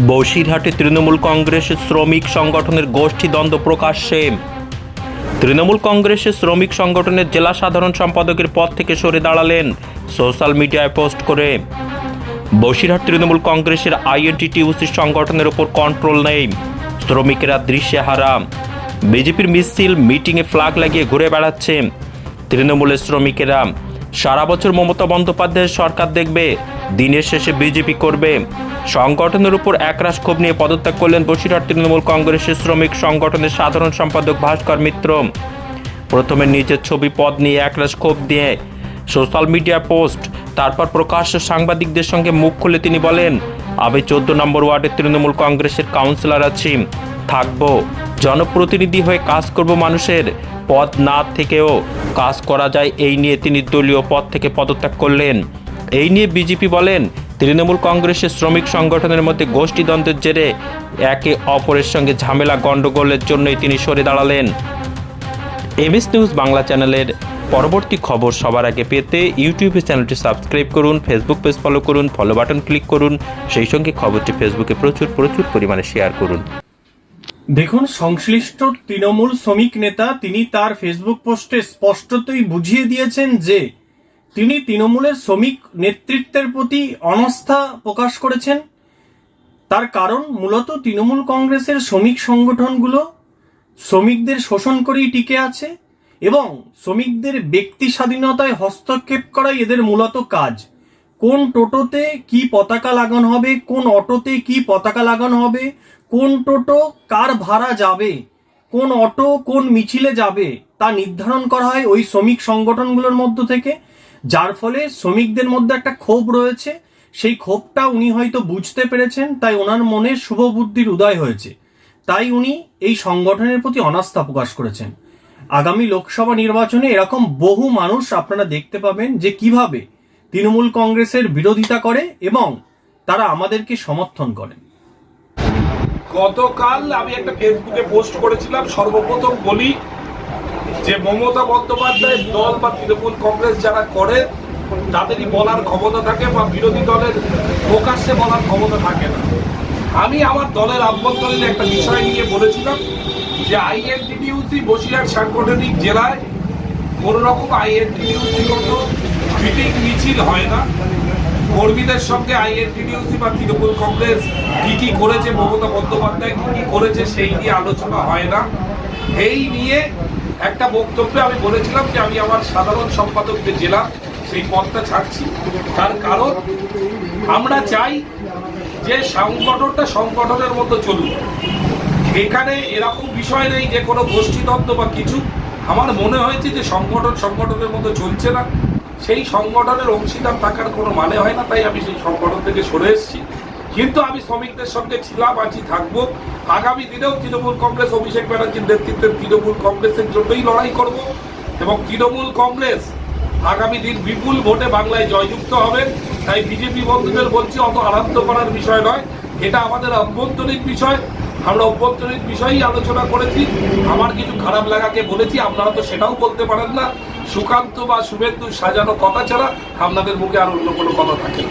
বসিরহাটে তৃণমূল কংগ্রেসের শ্রমিক সংগঠনের গোষ্ঠী দ্বন্দ্ব প্রকাশ্যে। তৃণমূল কংগ্রেসের শ্রমিক সংগঠনের জেলা সাধারণ সম্পাদকের পদ থেকে সরে দাঁড়ালেন সোশ্যাল মিডিয়ায় পোস্ট করে। বসিরহাট তৃণমূল কংগ্রেসের আইএনটিটিউসি সংগঠনের ওপর কন্ট্রোল নেই, শ্রমিকেরা দৃশ্যে হারা। বিজেপির মিছিল, মিটিংয়ে ফ্ল্যাগ লাগিয়ে ঘুরে বেড়াচ্ছে তৃণমূলের শ্রমিকেরা। সারা বছর মমতা বন্দ্যোপাধ্যায়ের সরকার দেখবে, দিনের শেষে বিজেপি করবে। সংগঠনের উপর একরাশ ক্ষোভ নিয়ে পদত্যাগ করলেন বসিরহাট তৃণমূল কংগ্রেসের শ্রমিক সংগঠনের সাধারণ সম্পাদক ভাস্কর মিত্র। প্রথমে নিজের ছবি পদ নিয়ে একরাশ ক্ষোভ দিয়ে সোশ্যাল মিডিয়া পোস্ট, তারপর প্রকাশ্য সাংবাদিকদের সঙ্গে মুখ খুলে তিনি বলেন, আমি চোদ্দ নম্বর ওয়ার্ডের তৃণমূল কংগ্রেসের কাউন্সিলর আছি। থাকব। জনপ্রতিনিধি হয়ে কাজ করব মানুষের। পদ না থেকেও কাজ করা যায়, এই নিয়ে তিনি দলীয় পদ থেকে পদত্যাগ করলেন। এই নিয়ে বিজেপি বলেন, তৃণমূল কংগ্রেসের শ্রমিক সংগঠনের মধ্যে গোষ্ঠীদ্বন্দ্বের জেরে একে অপরের সঙ্গে ঝামেলা, গণ্ডগোলের জন্যই তিনি সরে দাঁড়ালেন। এমএস নিউজ বাংলা চ্যানেলের পরবর্তী খবর সবার আগে পেতে ইউটিউবে চ্যানেলটি সাবস্ক্রাইব করুন, ফেসবুক পেজ ফলো করুন ফলো বাটন ক্লিক করুন, সেই সঙ্গে খবরটি ফেসবুকে প্রচুর প্রচুর পরিমাণে শেয়ার করুন। দেখুন, সংশ্লিষ্ট তৃণমূল শ্রমিক নেতা তিনি তার ফেসবুক পোস্টে স্পষ্টতই বুঝিয়ে দিয়েছেন যে তিনি তৃণমূলের শ্রমিক নেতৃত্বের প্রতি অনাস্থা প্রকাশ করেছেন। তার কারণ মূলত তৃণমূল কংগ্রেসের শ্রমিক সংগঠনগুলো শ্রমিকদের শোষণ করেই টিকে আছে এবং শ্রমিকদের ব্যক্তি স্বাধীনতায় হস্তক্ষেপ করাই এদের মূলত কাজ। কোন টোটোতে কি পতাকা লাগানো হবে, কোন অটোতে কি পতাকা লাগানো হবে, কোন টোটো কার ভাড়া যাবে, কোন অটো কোন মিছিলে যাবে, তা নির্ধারণ করা হয় ওই শ্রমিক সংগঠনগুলোর মধ্য থেকে। যার ফলে শ্রমিকদের মধ্যে একটা ক্ষোভ রয়েছে। সেই ক্ষোভটা উনি হয়তো বুঝতে পেরেছেন, তাই ওনার মনে শুভ বুদ্ধির উদয় হয়েছে। তাই উনি এই সংগঠনের প্রতি অনাস্থা প্রকাশ করেছেন। আগামী লোকসভা নির্বাচনে এরকম বহু মানুষ আপনারা দেখতে পাবেন যে কীভাবে তৃণমূল কংগ্রেসের বিরোধিতা করে এবং তারা আমাদেরকে সমর্থন করেন গতকাল আমি একটা ফেসবুকে পোস্ট করেছিলাম, সর্বপ্রথম বলি যে মমতা বন্দ্যোপাধ্যায়ের দল বা তৃণমূল কংগ্রেস যারা করে, তাদেরই বলার ক্ষমতা থাকে বা বিরোধী দলের প্রকাশ্যে বলার ক্ষমতা থাকে না। আমি আমার দলের আভ্যন্তরীণ একটা বিষয় নিয়ে বলেছিলাম যে আইএনটিডিউসি বসিরহাট সাংগঠনিক জেলায় কোনো রকম আইএনটিডিউসি মতো মিটিং মিছিল হয় না। কর্মীদের সঙ্গে আইএনটিডিউসি বা তৃণমূল কংগ্রেস কি কি করেছে মমতা বন্দ্যোপাধ্যায়, কি কি করেছে সেই নিয়ে আলোচনা হয় না। এই নিয়ে একটা বক্তব্যে আমি বলেছিলাম যে আমি আমার সাধারণ সম্পাদক যে জেলা সেই পদটা ছাড়ছি। তার কারণ আমরা চাই যে সংগঠনটা সংগঠনের মতো চলুক। এখানে এরকম বিষয় নেই যে কোনো গোষ্ঠীতত্ত্ব বা কিছু। আমার মনে হয়েছে যে সংগঠন সংগঠনের মতো চলছে না। সেই সংগঠনের অংশীদার থাকার কোনো মানে হয় না, তাই আমি সেই সংগঠন থেকে সরে এসেছি। কিন্তু আমি শ্রমিকদের সঙ্গে ছিলাম আছি থাকব। আগামী দিনেও তৃণমূল কংগ্রেস, অভিষেক ব্যানার্জির নেতৃত্বে তৃণমূল কংগ্রেসের জন্যই লড়াই করব এবং তৃণমূল কংগ্রেস আগামী দিন বিপুল ভোটে বাংলায় জয়যুক্ত হবে। তাই বিজেপি বন্ধুদের বলছি, অত আনন্দ করার বিষয় নয়। এটা আমাদের অভ্যন্তরীণ বিষয়। আমরা অভ্যন্তরীণ বিষয়ই আলোচনা করেছি। আমার কিছু খারাপ লাগাকে বলেছি, আপনারা তো সেটাও বলতে পারেন না। সুকান্ত বা শুভেন্দু সাজানো কথা ছাড়া আপনাদের মুখে আর অন্য কোনো কথা থাকে